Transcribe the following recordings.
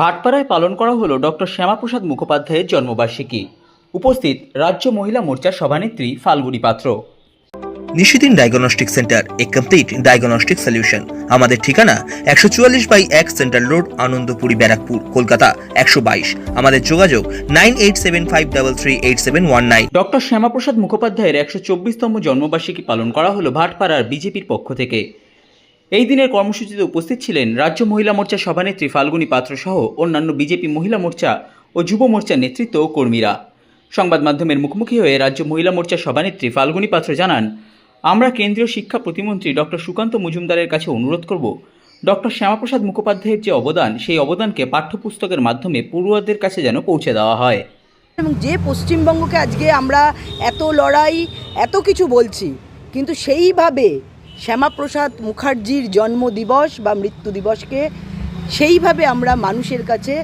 ভাটপাড়ায় পালন করা হলো ডক্টর শ্যামাপ্রসাদ মুখোপাধ্যায়ের জন্মবার্ষিকী। উপস্থিত রাজ্য মহিলা মোর্চার সভানেত্রী Falguni Patra. Nishidin diagnostic centre a complete diagnostic solution আমাদের ঠিকানা একশো চুয়াল্লিশ বাই এক সেন্ট্রাল রোড আনন্দপুরি ব্যারাকপুর কলকাতা একশো বাইশ। আমাদের যোগাযোগ nine eight seven five double three eight seven one nine. Doctor Shyamaprasad মুখোপাধ্যায়ের একশো চব্বিশতম জন্মবার্ষিকী পালন করা হলো ভাটপাড়ার বিজেপির পক্ষ থেকে। এই দিনের কর্মসূচিতে উপস্থিত ছিলেন রাজ্য মহিলা মোর্চা সভানেত্রী ফাল্গুনী পাত্র সহ অন্যান্য বিজেপি মহিলা মোর্চা ও যুব মোর্চার নেতৃত্ব ও কর্মীরা। সংবাদ মাধ্যমের মুখোমুখি হয়ে রাজ্য মহিলা মোর্চা সভানেত্রী ফাল্গুনী পাত্র জানান, আমরা কেন্দ্রীয় শিক্ষা প্রতিমন্ত্রী ডক্টর সুকান্ত মজুমদারের কাছে অনুরোধ করব ডক্টর শ্যামাপ্রসাদ মুখোপাধ্যায়ের যে অবদান, সেই অবদানকে পাঠ্যপুস্তকের মাধ্যমে পড়ুয়াদের কাছে যেন পৌঁছে দেওয়া হয়। এবং যে পশ্চিমবঙ্গকে আজকে আমরা এত লড়াই, এত কিছু বলছি, কিন্তু সেইভাবে শ্যামাপ্রসাদ মুখার্জির জন্মদিবস বা মৃত্যু দিবসকে সেইভাবে আমরা মানুষের কাছে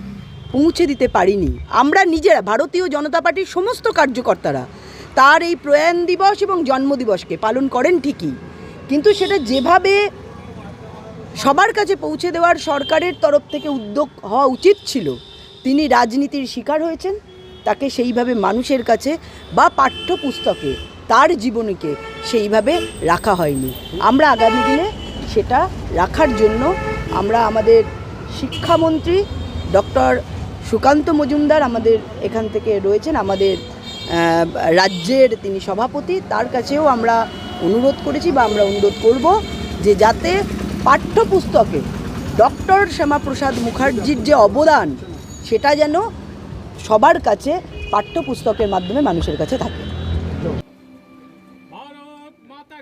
পৌঁছে দিতে পারিনি। আমরা নিজেরা, ভারতীয় জনতা পার্টির সমস্ত কার্যকর্তারা, তার এই প্রয়াণ দিবস এবং জন্মদিবসকে পালন করেন ঠিকই। কিন্তু সেটা যেভাবে সবার কাছে পৌঁছে দেওয়ার সরকারের তরফ থেকে উদ্যোগ হওয়া উচিত ছিল, তিনি রাজনীতির শিকার হয়েছেন, তাকে সেইভাবে মানুষের কাছে বা পাঠ্যপুস্তকে তার জীবনীকে সেইভাবে রাখা হয়নি। আমরা আগামী দিনে সেটা রাখার জন্য আমরা আমাদের শিক্ষামন্ত্রী ডক্টর সুকান্ত মজুমদার আমাদের এখান থেকে রয়েছেন, আমাদের রাজ্যের তিনি সভাপতি, তার কাছেও আমরা অনুরোধ করেছি বা আমরা অনুরোধ করব যে যাতে পাঠ্যপুস্তকে ডক্টর শ্যামাপ্রসাদ মুখার্জির যে অবদান, সেটা যেন সবার কাছে পাঠ্যপুস্তকের মাধ্যমে মানুষের কাছে থাকে।